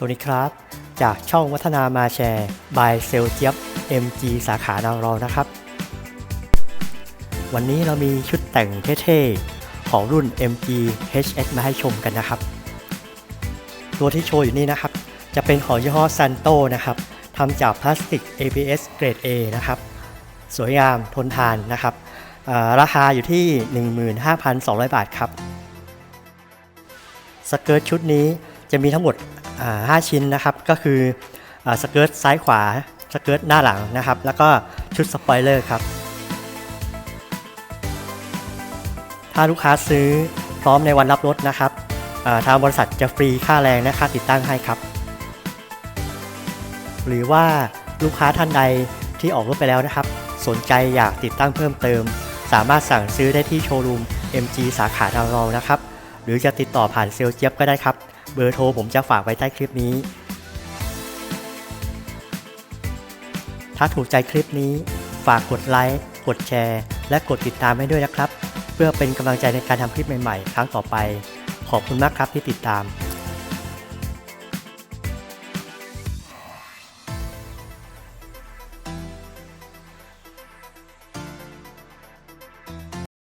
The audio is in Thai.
สวัสดีครับ จากช่องวัฒนามาแชร์ by เซลเจี๊ยบ MG สาขานางรองนะครับ วันนี้เรามีชุดแต่งเท่ๆ ของรุ่น MG HS มาให้ชมกันนะครับ ตัวที่โชว์อยู่นี่นะครับ จะเป็นของยี่ห้อ Santo นะครับทำจากพลาสติก ABS เกรด A นะครับ สวยงามทนทานนะครับ ราคาอยู่ที่ 15,200 บาทครับ สเกิร์ตชุดนี้จะมีทั้งหมด 5 ชิ้นนะครับก็คืออสเกิร์ตซ้ายขวาสเกิร์ตหน้าหลังนะครับ แล้วก็ชุดสปอยเลอร์ครับ ถ้าลูกค้าซื้อพร้อมในวันรับรถนะครับทางบริษัทจะฟรีค่าแรงและค่าติดตั้งให้ครับ หรือว่าลูกค้าท่านใดที่ออกรถไปแล้วนะครับ สนใจอยากติดตั้งเพิ่มเติม สามารถสั่งซื้อได้ที่โชว์รูม MG สาขาดาวรองนะครับ หรือจะติดต่อผ่านเซลล์เจี๊ยบก็ได้ครับ เบอร์โทรผมจะฝากไว้ใต้คลิปนี้ ถ้าถูกใจคลิปนี้ ฝากกดไลค์กดแชร์ และกดติดตามให้ด้วยนะครับ เพื่อเป็นกำลังใจในการทำคลิปใหม่ๆ ครั้งต่อไป ขอบคุณมากครับที่ติดตาม